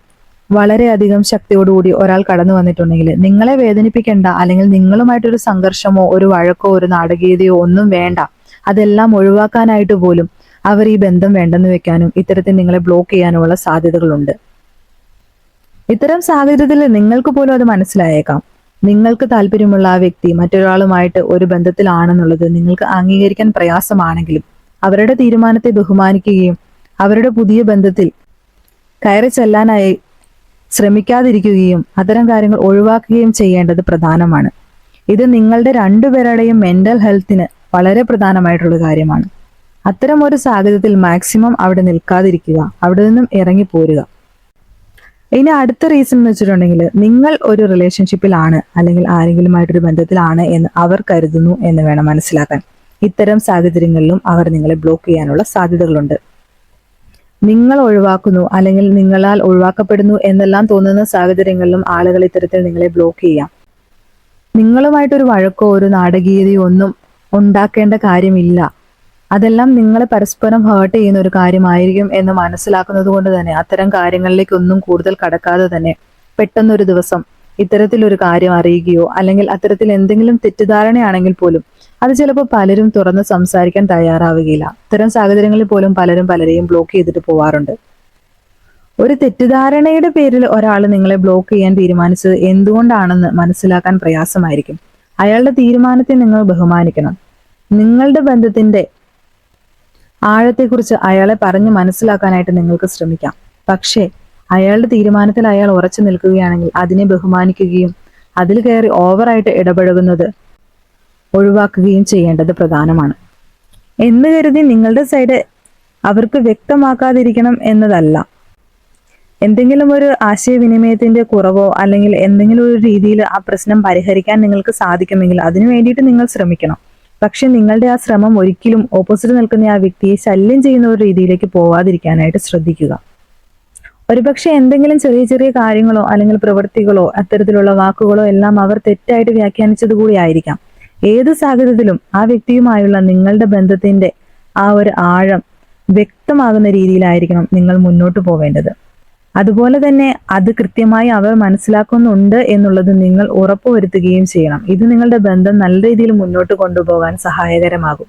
വളരെയധികം ശക്തിയോടുകൂടി ഒരാൾ കടന്നു വന്നിട്ടുണ്ടെങ്കിൽ നിങ്ങളെ വേദനിപ്പിക്കേണ്ട. അല്ലെങ്കിൽ നിങ്ങളുമായിട്ടൊരു സംഘർഷമോ ഒരു വഴക്കോ ഒരു നാടകീയതയോ ഒന്നും വേണ്ട. അതെല്ലാം ഒഴിവാക്കാനായിട്ട് പോലും അവർ ഈ ബന്ധം വേണ്ടെന്ന് വെക്കാനും ഇത്തരത്തിൽ നിങ്ങളെ ബ്ലോക്ക് ചെയ്യാനുമുള്ള സാധ്യതകളുണ്ട്. ഇത്തരം സാഹചര്യത്തിൽ നിങ്ങൾക്ക് പോലും അത് മനസ്സിലായേക്കാം. നിങ്ങൾക്ക് താല്പര്യമുള്ള ആ വ്യക്തി മറ്റൊരാളുമായിട്ട് ഒരു ബന്ധത്തിലാണെന്നുള്ളത് നിങ്ങൾക്ക് അംഗീകരിക്കാൻ പ്രയാസമാണെങ്കിലും അവരുടെ തീരുമാനത്തെ ബഹുമാനിക്കുകയും അവരുടെ പുതിയ ബന്ധത്തിൽ കയറി ചെല്ലാനായി ശ്രമിക്കാതിരിക്കുകയും അത്തരം കാര്യങ്ങൾ ഒഴിവാക്കുകയും ചെയ്യേണ്ടത് പ്രധാനമാണ്. ഇത് നിങ്ങളുടെ രണ്ടുപേരുടെയും മെന്റൽ ഹെൽത്തിന് വളരെ പ്രധാനമായിട്ടുള്ള കാര്യമാണ്. അത്തരം ഒരു സാഹചര്യത്തിൽ മാക്സിമം അവിടെ നിൽക്കാതിരിക്കുക അവിടെ നിന്നും ഇറങ്ങി പോരുക ഇനി അടുത്ത റീസൺ എന്ന് വെച്ചിട്ടുണ്ടെങ്കിൽ നിങ്ങൾ ഒരു റിലേഷൻഷിപ്പിലാണ് അല്ലെങ്കിൽ ആരെങ്കിലുമായിട്ടൊരു ബന്ധത്തിലാണ് എന്ന് അവർ കരുതുന്നു എന്ന് വേണം മനസ്സിലാക്കാൻ. ഇത്തരം സാഹചര്യങ്ങളിലും അവർ നിങ്ങളെ ബ്ലോക്ക് ചെയ്യാനുള്ള സാധ്യതകളുണ്ട്. നിങ്ങൾ ഒഴിവാക്കുന്നു അല്ലെങ്കിൽ നിങ്ങളാൽ ഒഴിവാക്കപ്പെടുന്നു എന്നെല്ലാം തോന്നുന്ന സാഹചര്യങ്ങളിലും ആളുകൾ ഇത്തരത്തിൽ നിങ്ങളെ ബ്ലോക്ക് ചെയ്യാം. നിങ്ങളുമായിട്ടൊരു വഴക്കോ ഒരു നാടകീയതയോ ഒന്നും ഉണ്ടാക്കേണ്ട കാര്യമില്ല. അതെല്ലാം നിങ്ങളെ പരസ്പരം ഹേർട്ട് ചെയ്യുന്ന ഒരു കാര്യമായിരിക്കും എന്ന് മനസ്സിലാക്കുന്നത് കൊണ്ട് തന്നെ അത്തരം കാര്യങ്ങളിലേക്ക് ഒന്നും കൂടുതൽ കടക്കാതെ തന്നെ പെട്ടെന്നൊരു ദിവസം ഇത്തരത്തിലൊരു കാര്യം അറിയുകയോ അല്ലെങ്കിൽ അത്തരത്തിൽ എന്തെങ്കിലും തെറ്റിദ്ധാരണയാണെങ്കിൽ പോലും അത് ചിലപ്പോൾ പലരും തുറന്ന് സംസാരിക്കാൻ തയ്യാറാവുകയില്ല. ഇത്തരം സാഹചര്യങ്ങളിൽ പോലും പലരും പലരെയും ബ്ലോക്ക് ചെയ്തിട്ട് പോവാറുണ്ട്. ഒരു തെറ്റിദ്ധാരണയുടെ പേരിൽ ഒരാൾ നിങ്ങളെ ബ്ലോക്ക് ചെയ്യാൻ തീരുമാനിച്ചത് എന്തുകൊണ്ടാണെന്ന് മനസ്സിലാക്കാൻ പ്രയാസമായിരിക്കും. അയാളുടെ തീരുമാനത്തെ നിങ്ങൾ ബഹുമാനിക്കണം. നിങ്ങളുടെ ബന്ധത്തിന്റെ ആഴത്തെക്കുറിച്ച് അയാളെ പറഞ്ഞ് മനസ്സിലാക്കാനായിട്ട് നിങ്ങൾക്ക് ശ്രമിക്കാം. പക്ഷേ അയാളുടെ തീരുമാനത്തിൽ അയാൾ ഉറച്ചു നിൽക്കുകയാണെങ്കിൽ അതിനെ ബഹുമാനിക്കുകയും അതിൽ കയറി ഓവറായിട്ട് ഇടപഴകുന്നത് ഒഴിവാക്കുകയും ചെയ്യേണ്ടത് പ്രധാനമാണ്. എന്ന് കരുതി നിങ്ങളുടെ സൈഡ് അവർക്ക് വ്യക്തമാക്കാതിരിക്കണം എന്നതല്ല. എന്തെങ്കിലും ഒരു ആശയവിനിമയത്തിന്റെ കുറവോ അല്ലെങ്കിൽ എന്തെങ്കിലും ഒരു രീതിയിൽ ആ പ്രശ്നം പരിഹരിക്കാൻ നിങ്ങൾക്ക് സാധിക്കുമെങ്കിൽ അതിനു വേണ്ടിയിട്ട് നിങ്ങൾ ശ്രമിക്കണം. പക്ഷെ നിങ്ങളുടെ ആ ശ്രമം ഒരിക്കലും ഓപ്പോസിറ്റ് നിൽക്കുന്ന ആ വ്യക്തിയെ ശല്യം ചെയ്യുന്ന ഒരു രീതിയിലേക്ക് പോവാതിരിക്കാനായിട്ട് ശ്രദ്ധിക്കുക. ഒരുപക്ഷെ എന്തെങ്കിലും ചെറിയ ചെറിയ കാര്യങ്ങളോ അല്ലെങ്കിൽ പ്രവൃത്തികളോ അത്തരത്തിലുള്ള വാക്കുകളോ എല്ലാം അവർ തെറ്റായിട്ട് വ്യാഖ്യാനിച്ചത് കൂടി ആയിരിക്കാം. ഏത് സാഹചര്യത്തിലും ആ വ്യക്തിയുമായുള്ള നിങ്ങളുടെ ബന്ധത്തിന്റെ ആ ഒരു ആഴം വ്യക്തമാകുന്ന രീതിയിലായിരിക്കണം നിങ്ങൾ മുന്നോട്ട് പോവേണ്ടത്. അതുപോലെ തന്നെ അത് കൃത്യമായി അവർ മനസ്സിലാക്കുന്നുണ്ട് എന്നുള്ളത് നിങ്ങൾ ഉറപ്പുവരുത്തുകയും ചെയ്യണം. ഇത് നിങ്ങളുടെ ബന്ധം നല്ല രീതിയിൽ മുന്നോട്ട് കൊണ്ടുപോകാൻ സഹായകരമാകും.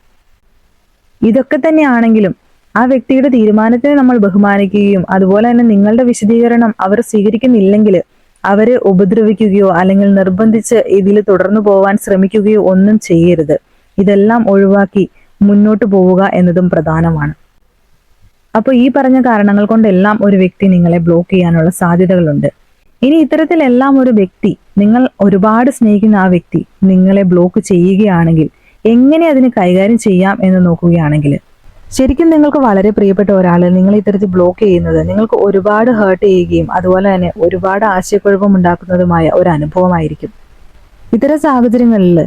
ഇതൊക്കെ തന്നെയാണെങ്കിലും ആ വ്യക്തിയുടെ തീരുമാനത്തിനെ നമ്മൾ ബഹുമാനിക്കുകയും അതുപോലെ തന്നെ നിങ്ങളുടെ വിശദീകരണം അവർ സ്വീകരിക്കുന്നില്ലെങ്കിൽ അവരെ ഉപദ്രവിക്കുകയോ അല്ലെങ്കിൽ നിർബന്ധിച്ച് ഇതിൽ തുടർന്നു പോവാൻ ശ്രമിക്കുകയോ ഒന്നും ചെയ്യരുത്. ഇതെല്ലാം ഒഴിവാക്കി മുന്നോട്ട് പോവുക എന്നതും പ്രധാനമാണ്. അപ്പോൾ ഈ പറഞ്ഞ കാരണങ്ങൾ കൊണ്ടെല്ലാം ഒരു വ്യക്തി നിങ്ങളെ ബ്ലോക്ക് ചെയ്യാനുള്ള സാധ്യതകളുണ്ട്. ഇനി ഇത്തരത്തിലെല്ലാം ഒരു വ്യക്തി നിങ്ങൾ ഒരുപാട് സ്നേഹിക്കുന്ന ആ വ്യക്തി നിങ്ങളെ ബ്ലോക്ക് ചെയ്യുകയാണെങ്കിൽ എങ്ങനെ അതിന് കൈകാര്യം ചെയ്യാം എന്ന് നോക്കുകയാണെങ്കിൽ ശരിക്കും നിങ്ങൾക്ക് വളരെ പ്രിയപ്പെട്ട ഒരാൾ നിങ്ങൾ ഇത്തരത്തിൽ ബ്ലോക്ക് ചെയ്യുന്നത് നിങ്ങൾക്ക് ഒരുപാട് ഹേർട്ട് ചെയ്യുകയും അതുപോലെ തന്നെ ഒരുപാട് ആശയക്കുഴപ്പം ഉണ്ടാക്കുന്നതുമായ ഒരു അനുഭവമായിരിക്കും. ഇത്തരം സാഹചര്യങ്ങളിൽ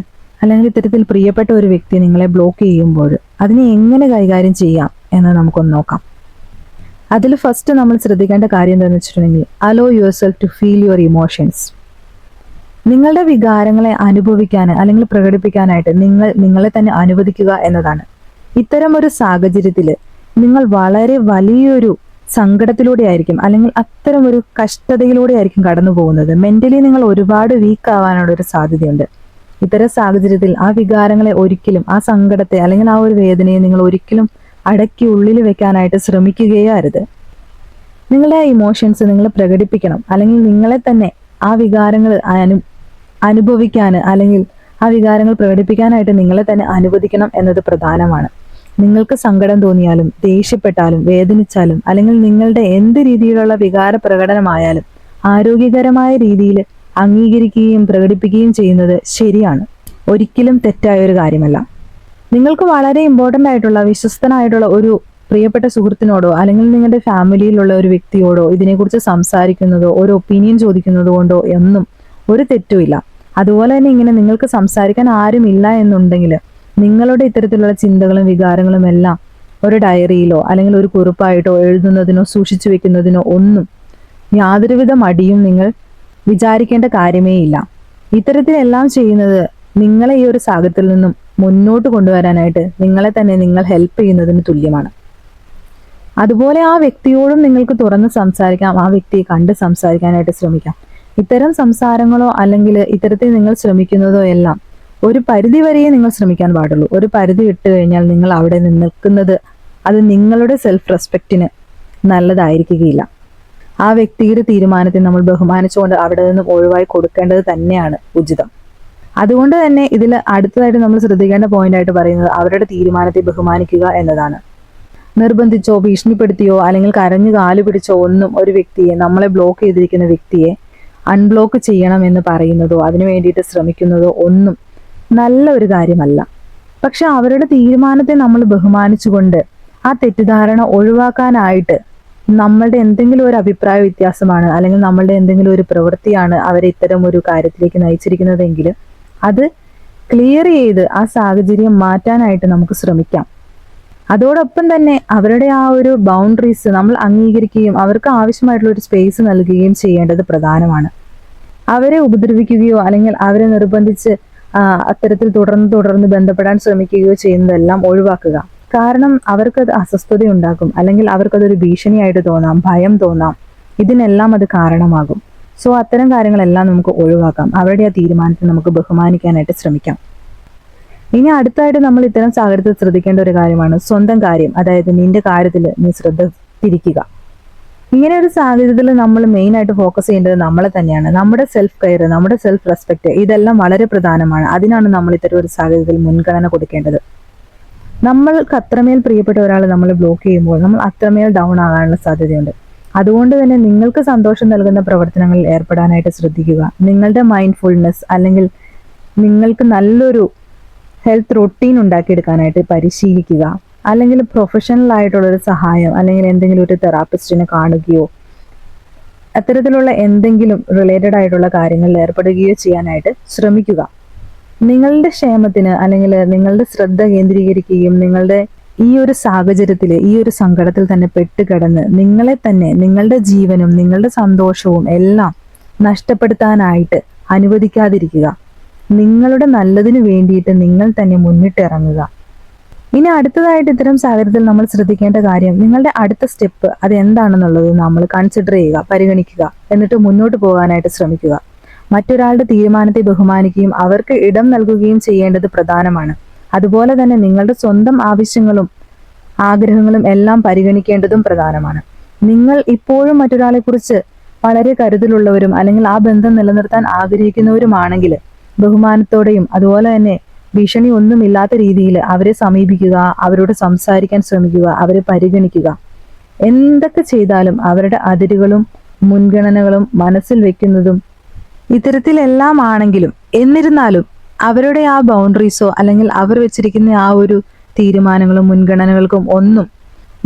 അല്ലെങ്കിൽ ഇത്തരത്തിൽ പ്രിയപ്പെട്ട ഒരു വ്യക്തി നിങ്ങളെ ബ്ലോക്ക് ചെയ്യുമ്പോൾ അതിനെ എങ്ങനെ കൈകാര്യം ചെയ്യാം എന്ന് നമുക്കൊന്ന് നോക്കാം. അതിൽ ഫസ്റ്റ് നമ്മൾ ശ്രദ്ധിക്കേണ്ട കാര്യം എന്താണെന്ന് വെച്ചിട്ടുണ്ടെങ്കിൽ allow your self to feel your emotions നിങ്ങളുടെ വികാരങ്ങളെ അനുഭവിക്കാൻ അല്ലെങ്കിൽ പ്രകടിപ്പിക്കാനായിട്ട് നിങ്ങൾ നിങ്ങളെ തന്നെ അനുവദിക്കുക എന്നതാണ്. ഇത്തരം ഒരു സാഹചര്യത്തിൽ നിങ്ങൾ വളരെ വലിയൊരു സങ്കടത്തിലൂടെ ആയിരിക്കും അല്ലെങ്കിൽ അത്തരം ഒരു കഷ്ടതയിലൂടെ ആയിരിക്കും കടന്നു പോകുന്നത്. മെന്റലി നിങ്ങൾ ഒരുപാട് വീക്ക് ആവാനുള്ള ഒരു സാധ്യതയുണ്ട്. ഇത്തരം സാഹചര്യത്തിൽ ആ വികാരങ്ങളെ ഒരിക്കലും ആ സങ്കടത്തെ അല്ലെങ്കിൽ ആ ഒരു വേദനയെ നിങ്ങൾ ഒരിക്കലും അടക്കി ഉള്ളിൽ വെക്കാനായിട്ട് ശ്രമിക്കുകയോ അരുത് നിങ്ങളുടെ ഇമോഷൻസ് നിങ്ങൾ പ്രകടിപ്പിക്കണം. അല്ലെങ്കിൽ നിങ്ങളെ തന്നെ ആ വികാരങ്ങൾ അനു അനുഭവിക്കാൻ അല്ലെങ്കിൽ ആ വികാരങ്ങൾ പ്രകടിപ്പിക്കാനായിട്ട് നിങ്ങളെ തന്നെ അനുവദിക്കണം എന്നത് പ്രധാനമാണ്. നിങ്ങൾക്ക് സങ്കടം തോന്നിയാലും ദേഷ്യപ്പെട്ടാലും വേദനിച്ചാലും അല്ലെങ്കിൽ നിങ്ങളുടെ എന്ത് രീതിയിലുള്ള വികാര പ്രകടനമായാലും ആരോഗ്യകരമായ രീതിയിൽ അംഗീകരിക്കുകയും പ്രകടിപ്പിക്കുകയും ചെയ്യുന്നത് ശരിയാണ്. ഒരിക്കലും തെറ്റായ ഒരു കാര്യമല്ല. നിങ്ങൾക്ക് വളരെ ഇമ്പോർട്ടന്റ് ആയിട്ടുള്ള വിശ്വസ്തനായിട്ടുള്ള ഒരു പ്രിയപ്പെട്ട സുഹൃത്തിനോടോ അല്ലെങ്കിൽ നിങ്ങളുടെ ഫാമിലിയിലുള്ള ഒരു വ്യക്തിയോടോ ഇതിനെക്കുറിച്ച് സംസാരിക്കുന്നതോ ഒരു ഒപ്പീനിയൻ ചോദിക്കുന്നതോ കൊണ്ടോ ഒന്നും ഒരു തെറ്റുമില്ല അതുപോലെ തന്നെ ഇങ്ങനെ നിങ്ങൾക്ക് സംസാരിക്കാൻ ആരുമില്ല എന്നുണ്ടെങ്കിൽ നിങ്ങളുടെ ഇത്തരത്തിലുള്ള ചിന്തകളും വികാരങ്ങളും എല്ലാം ഒരു ഡയറിയിലോ അല്ലെങ്കിൽ ഒരു കുറിപ്പായിട്ടോ എഴുതുന്നതിനോ സൂക്ഷിച്ചു വെക്കുന്നതിനോ ഒന്നും യാതൊരുവിധ മടിയും നിങ്ങൾ വിചാരിക്കേണ്ട കാര്യമേ ഇല്ല. ഇത്തരത്തിലെല്ലാം ചെയ്യുന്നത് നിങ്ങളെ ഈ ഒരു സാഹചര്യത്തിൽ നിന്നും മുന്നോട്ട് കൊണ്ടുവരാനായിട്ട് നിങ്ങളെ തന്നെ നിങ്ങൾ ഹെൽപ്പ് ചെയ്യുന്നതിന് തുല്യമാണ്. അതുപോലെ ആ വ്യക്തിയോടും നിങ്ങൾക്ക് തുറന്ന് സംസാരിക്കാം ആ വ്യക്തിയെ കണ്ട് സംസാരിക്കാനായിട്ട് ശ്രമിക്കാം. ഇത്തരം സംസാരങ്ങളോ അല്ലെങ്കിൽ ഇത്തരത്തിൽ നിങ്ങൾ ശ്രമിക്കുന്നതോ എല്ലാം ഒരു പരിധി വരെയേ നിങ്ങൾ ശ്രമിക്കാൻ പാടുള്ളൂ. ഒരു പരിധി ഇട്ട് കഴിഞ്ഞാൽ നിങ്ങൾ അവിടെ നിൽക്കുന്നത് അത് നിങ്ങളുടെ സെൽഫ് റെസ്പെക്റ്റിന് നല്ലതായിരിക്കുകയില്ല. ആ വ്യക്തിയുടെ തീരുമാനത്തെ നമ്മൾ ബഹുമാനിച്ചുകൊണ്ട് അവിടെ നിന്നും ഒഴിവായി കൊടുക്കേണ്ടത് തന്നെയാണ് ഉചിതം. അതുകൊണ്ട് തന്നെ ഇതിൽ അടുത്തതായിട്ട് നമ്മൾ ശ്രദ്ധിക്കേണ്ട പോയിന്റ് ആയിട്ട് പറയുന്നത് അവരുടെ തീരുമാനത്തെ ബഹുമാനിക്കുക എന്നതാണ്. നിർബന്ധിച്ചോ ഭീഷണിപ്പെടുത്തിയോ അല്ലെങ്കിൽ കരഞ്ഞു കാലു പിടിച്ചോ ഒന്നും ഒരു വ്യക്തിയെ നമ്മളെ ബ്ലോക്ക് ചെയ്തിരിക്കുന്ന വ്യക്തിയെ അൺബ്ലോക്ക് ചെയ്യണം എന്ന് പറയുന്നതോ അതിനു വേണ്ടിയിട്ട് ശ്രമിക്കുന്നതോ ഒന്നും നല്ല ഒരു കാര്യമല്ല. പക്ഷെ അവരുടെ തീരുമാനത്തെ നമ്മൾ ബഹുമാനിച്ചുകൊണ്ട് ആ തെറ്റിദ്ധാരണ ഒഴിവാക്കാനായിട്ട് നമ്മളുടെ എന്തെങ്കിലും ഒരു അഭിപ്രായ വ്യത്യാസമാണ് അല്ലെങ്കിൽ നമ്മളുടെ എന്തെങ്കിലും ഒരു പ്രവൃത്തിയാണ് അവരെ ഇത്തരം ഒരു കാര്യത്തിലേക്ക് നയിച്ചിരിക്കുന്നതെങ്കിൽ അത് ക്ലിയർ ചെയ്ത് ആ സാഹചര്യം മാറ്റാനായിട്ട് നമുക്ക് ശ്രമിക്കാം. അതോടൊപ്പം തന്നെ അവരുടെ ആ ഒരു ബൗണ്ടറീസ് നമ്മൾ അംഗീകരിക്കുകയും അവർക്ക് ആവശ്യമായിട്ടുള്ള ഒരു സ്പേസ് നൽകുകയും ചെയ്യേണ്ടത് പ്രധാനമാണ്. അവരെ ഉപദ്രവിക്കുകയോ അല്ലെങ്കിൽ അവരെ നിർബന്ധിച്ച് അത്തരത്തിൽ തുടർന്ന് തുടർന്ന് ബന്ധപ്പെടാൻ ശ്രമിക്കുകയോ ചെയ്യുന്നതെല്ലാം ഒഴിവാക്കുക. കാരണം അവർക്കത് അസ്വസ്ഥത ഉണ്ടാക്കും. അല്ലെങ്കിൽ അവർക്കതൊരു ഭീഷണിയായിട്ട് തോന്നാം ഭയം തോന്നാം. ഇതിനെല്ലാം അത് കാരണമാകും. സോ അത്തരം കാര്യങ്ങളെല്ലാം നമുക്ക് ഒഴിവാക്കാം. അവരുടെ ആ തീരുമാനത്തെ നമുക്ക് ബഹുമാനിക്കാനായിട്ട് ശ്രമിക്കാം. ഇനി അടുത്തായിട്ട് നമ്മൾ ഇത്തരം സാഹചര്യത്തിൽ ശ്രദ്ധിക്കേണ്ട ഒരു കാര്യമാണ് സ്വന്തം കാര്യം. അതായത് നിന്റെ കാര്യത്തിൽ നീ ശ്രദ്ധ തിരിക്കുക. ഇങ്ങനെ ഒരു സാഹചര്യത്തിൽ നമ്മൾ മെയിൻ ആയിട്ട് ഫോക്കസ് ചെയ്യേണ്ടത് നമ്മളെ തന്നെയാണ്. നമ്മുടെ സെൽഫ് കെയർ നമ്മുടെ സെൽഫ് റെസ്പെക്ട് ഇതെല്ലാം വളരെ പ്രധാനമാണ്. അതിനാണ് നമ്മൾ ഇത്തരം ഒരു സാഹചര്യത്തിൽ മുൻഗണന കൊടുക്കേണ്ടത്. നമ്മൾക്ക് അത്രമേൽ പ്രിയപ്പെട്ട ഒരാൾ നമ്മൾ ബ്ലോക്ക് ചെയ്യുമ്പോൾ നമ്മൾ അത്രമേൽ ഡൗൺ ആകാനുള്ള സാധ്യതയുണ്ട്. അതുകൊണ്ട് തന്നെ നിങ്ങൾക്ക് സന്തോഷം നൽകുന്ന പ്രവർത്തനങ്ങളിൽ ഏർപ്പെടാനായിട്ട് ശ്രദ്ധിക്കുക. നിങ്ങളുടെ മൈൻഡ്ഫുൾനെസ് അല്ലെങ്കിൽ നിങ്ങൾക്ക് നല്ലൊരു ഹെൽത്ത് റൊട്ടീൻ ഉണ്ടാക്കിയെടുക്കാനായിട്ട് പരിശീലിക്കുക. അല്ലെങ്കിൽ പ്രൊഫഷണൽ ആയിട്ടുള്ളൊരു സഹായം അല്ലെങ്കിൽ എന്തെങ്കിലും ഒരു തെറാപ്പിസ്റ്റിനെ കാണുകയോ അത്തരത്തിലുള്ള എന്തെങ്കിലും റിലേറ്റഡ് ആയിട്ടുള്ള കാര്യങ്ങളിൽ ഏർപ്പെടുകയോ ചെയ്യാനായിട്ട് ശ്രമിക്കുക. നിങ്ങളുടെ ക്ഷേമത്തിന് അല്ലെങ്കിൽ നിങ്ങളുടെ ശ്രദ്ധ കേന്ദ്രീകരിക്കുകയും നിങ്ങളുടെ ഈ ഒരു സാഹചര്യത്തിൽ ഈ ഒരു സങ്കടത്തിൽ തന്നെ പെട്ടുകിടന്ന് നിങ്ങളെ തന്നെ നിങ്ങളുടെ ജീവനും നിങ്ങളുടെ സന്തോഷവും എല്ലാം നഷ്ടപ്പെടുത്താനായിട്ട് അനുവദിക്കാതിരിക്കുക. നിങ്ങളുടെ നല്ലതിനു വേണ്ടിയിട്ട് നിങ്ങൾ തന്നെ മുന്നിട്ടിറങ്ങുക. ഇനി അടുത്തതായിട്ട് ഇത്തരം സാഹചര്യത്തിൽ നമ്മൾ ശ്രദ്ധിക്കേണ്ട കാര്യം നിങ്ങളുടെ അടുത്ത സ്റ്റെപ്പ് അത് എന്താണെന്നുള്ളത് നമ്മൾ കൺസിഡർ ചെയ്യുക പരിഗണിക്കുക എന്നിട്ട് മുന്നോട്ട് പോകാനായിട്ട് ശ്രമിക്കുക. മറ്റൊരാളുടെ തീരുമാനത്തെ ബഹുമാനിക്കുകയും അവർക്ക് ഇടം നൽകുകയും ചെയ്യേണ്ടത് പ്രധാനമാണ്. അതുപോലെ തന്നെ നിങ്ങളുടെ സ്വന്തം ആവശ്യങ്ങളും ആഗ്രഹങ്ങളും എല്ലാം പരിഗണിക്കേണ്ടതും പ്രധാനമാണ്. നിങ്ങൾ ഇപ്പോഴും മറ്റൊരാളെ കുറിച്ച് വളരെ കരുതലുള്ളവരും അല്ലെങ്കിൽ ആ ബന്ധം നിലനിർത്താൻ ആഗ്രഹിക്കുന്നവരുമാണെങ്കിൽ ബഹുമാനത്തോടെയും അതുപോലെ തന്നെ ഭീഷണി ഒന്നുമില്ലാത്ത രീതിയിൽ അവരെ സമീപിക്കുക അവരോട് സംസാരിക്കാൻ ശ്രമിക്കുക അവരെ പരിഗണിക്കുക. എന്തൊക്കെ ചെയ്താലും അവരുടെ അതിരുകളും മുൻഗണനകളും മനസ്സിൽ വെക്കുന്നതും ഇത്തരത്തിലെല്ലാം ആണെങ്കിലും എന്നിരുന്നാലും അവരുടെ ആ ബൗണ്ടറീസോ അല്ലെങ്കിൽ അവർ വെച്ചിരിക്കുന്ന ആ ഒരു തീരുമാനങ്ങളും മുൻഗണനകൾക്കും ഒന്നും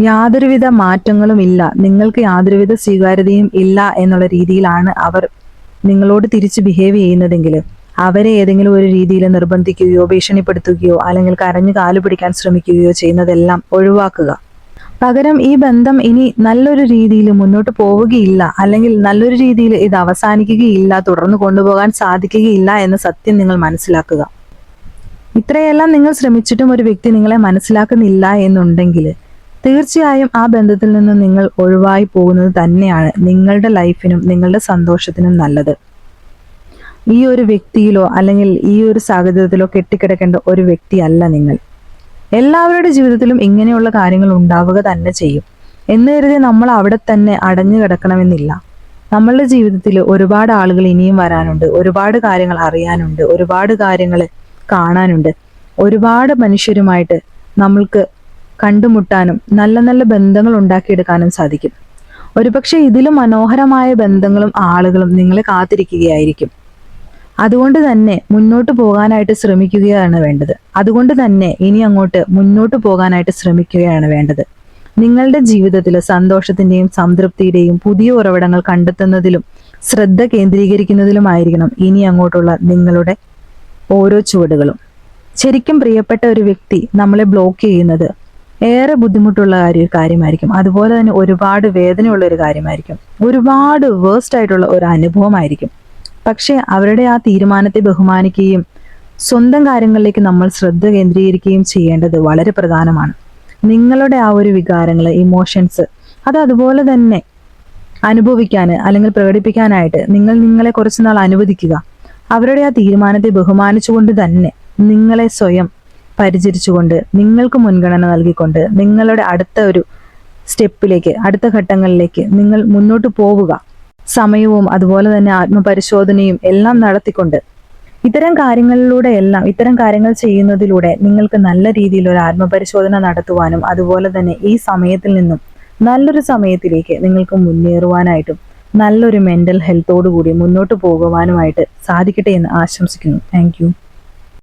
യാതൊരുവിധ മാറ്റങ്ങളും ഇല്ല. നിങ്ങൾക്ക് യാതൊരുവിധ സ്വീകാര്യതയും ഇല്ല എന്നുള്ള രീതിയിലാണ് അവർ നിങ്ങളോട് തിരിച്ച് ബിഹേവ് ചെയ്യുന്നതെങ്കിൽ അവരെ ഏതെങ്കിലും ഒരു രീതിയിൽ നിർബന്ധിക്കുകയോ ഭീഷണിപ്പെടുത്തുകയോ അല്ലെങ്കിൽ കരഞ്ഞു കാലു പിടിക്കാൻ ശ്രമിക്കുകയോ ചെയ്യുന്നതെല്ലാം ഒഴിവാക്കുക. പകരം ഈ ബന്ധം ഇനി നല്ലൊരു രീതിയിൽ മുന്നോട്ട് പോവുകയില്ല. അല്ലെങ്കിൽ നല്ലൊരു രീതിയിൽ ഇത് അവസാനിക്കുകയില്ല തുടർന്ന് കൊണ്ടുപോകാൻ സാധിക്കുകയില്ല എന്ന സത്യം നിങ്ങൾ മനസ്സിലാക്കുക. ഇത്രയെല്ലാം നിങ്ങൾ ശ്രമിച്ചിട്ടും ഒരു വ്യക്തി നിങ്ങളെ മനസ്സിലാക്കുന്നില്ല എന്നുണ്ടെങ്കിൽ തീർച്ചയായും ആ ബന്ധത്തിൽ നിന്ന് നിങ്ങൾ ഒഴിവായി പോകുന്നത് തന്നെയാണ് നിങ്ങളുടെ ലൈഫിനും നിങ്ങളുടെ സന്തോഷത്തിനും നല്ലത്. ഈ ഒരു വ്യക്തിയിലോ അല്ലെങ്കിൽ ഈ ഒരു സാഹചര്യത്തിലോ കെട്ടിക്കിടക്കേണ്ട ഒരു വ്യക്തിയല്ല നിങ്ങൾ. എല്ലാവരുടെ ജീവിതത്തിലും ഇങ്ങനെയുള്ള കാര്യങ്ങൾ ഉണ്ടാവുക തന്നെ ചെയ്യും. എന്ന് കരുതി നമ്മൾ അവിടെ തന്നെ അടഞ്ഞു കിടക്കണമെന്നില്ല. നമ്മളുടെ ജീവിതത്തിൽ ഒരുപാട് ആളുകൾ ഇനിയും വരാനുണ്ട്. ഒരുപാട് കാര്യങ്ങൾ അറിയാനുണ്ട്. ഒരുപാട് കാര്യങ്ങൾ കാണാനുണ്ട്. ഒരുപാട് മനുഷ്യരുമായിട്ട് നമ്മൾക്ക് കണ്ടുമുട്ടാനും നല്ല നല്ല ബന്ധങ്ങൾ ഉണ്ടാക്കിയെടുക്കാനും സാധിക്കും. ഒരുപക്ഷെ ഇതിലും മനോഹരമായ ബന്ധങ്ങളും ആളുകളും നിങ്ങളെ കാത്തിരിക്കുകയായിരിക്കും. അതുകൊണ്ട് തന്നെ മുന്നോട്ട് പോകാനായിട്ട് ശ്രമിക്കുകയാണ് വേണ്ടത്. അതുകൊണ്ട് തന്നെ ഇനി അങ്ങോട്ട് മുന്നോട്ട് പോകാനായിട്ട് ശ്രമിക്കുകയാണ് വേണ്ടത്. നിങ്ങളുടെ ജീവിതത്തിൽ സന്തോഷത്തിന്റെയും സംതൃപ്തിയുടെയും പുതിയ ഉറവിടങ്ങൾ കണ്ടെത്തുന്നതിലും ശ്രദ്ധ കേന്ദ്രീകരിക്കുന്നതിലുമായിരിക്കണം ഇനി അങ്ങോട്ടുള്ള നിങ്ങളുടെ ഓരോ ചുവടുകളും. ശരിക്കും പ്രിയപ്പെട്ട ഒരു വ്യക്തി നമ്മളെ ബ്ലോക്ക് ചെയ്യുന്നത് ഏറെ ബുദ്ധിമുട്ടുള്ള കാര്യ കാര്യമായിരിക്കും. അതുപോലെ തന്നെ ഒരുപാട് വേദനയുള്ള ഒരു കാര്യമായിരിക്കും. ഒരുപാട് വേസ്റ്റ് ആയിട്ടുള്ള ഒരു അനുഭവമായിരിക്കും. പക്ഷേ അവരുടെ ആ തീരുമാനത്തെ ബഹുമാനിക്കുകയും സ്വന്തം കാര്യങ്ങളിലേക്ക് നമ്മൾ ശ്രദ്ധ കേന്ദ്രീകരിക്കുകയും ചെയ്യേണ്ടത് വളരെ പ്രധാനമാണ്. നിങ്ങളുടെ ആ ഒരു വികാരങ്ങൾ ഇമോഷൻസ് അത് അതുപോലെ തന്നെ അനുഭവിക്കാൻ അല്ലെങ്കിൽ പ്രകടിപ്പിക്കാനായിട്ട് നിങ്ങൾ നിങ്ങളെ കുറച്ചുനാൾ അനുവദിക്കുക. അവരുടെ ആ തീരുമാനത്തെ ബഹുമാനിച്ചുകൊണ്ട് തന്നെ നിങ്ങളെ സ്വയം പരിചരിച്ചുകൊണ്ട് നിങ്ങൾക്ക് മുൻഗണന നൽകിക്കൊണ്ട് നിങ്ങളുടെ അടുത്ത ഒരു സ്റ്റെപ്പിലേക്ക് അടുത്ത ഘട്ടങ്ങളിലേക്ക് നിങ്ങൾ മുന്നോട്ട് പോവുക. സമയവും അതുപോലെ തന്നെ ആത്മപരിശോധനയും എല്ലാം നടത്തിക്കൊണ്ട് ഇത്തരം കാര്യങ്ങളിലൂടെ എല്ലാം ഇത്തരം കാര്യങ്ങൾ ചെയ്യുന്നതിലൂടെ നിങ്ങൾക്ക് നല്ല രീതിയിൽ ഒരു ആത്മപരിശോധന നടത്തുവാനും അതുപോലെ തന്നെ ഈ സമയത്തിൽ നിന്നും നല്ലൊരു സമയത്തിലേക്ക് നിങ്ങൾക്ക് മുന്നേറുവാനായിട്ടും നല്ലൊരു മെന്റൽ ഹെൽത്തോടു കൂടി മുന്നോട്ട് പോകുവാനുമായിട്ട് സാധിക്കട്ടെ എന്ന് ആശംസിക്കുന്നു. താങ്ക്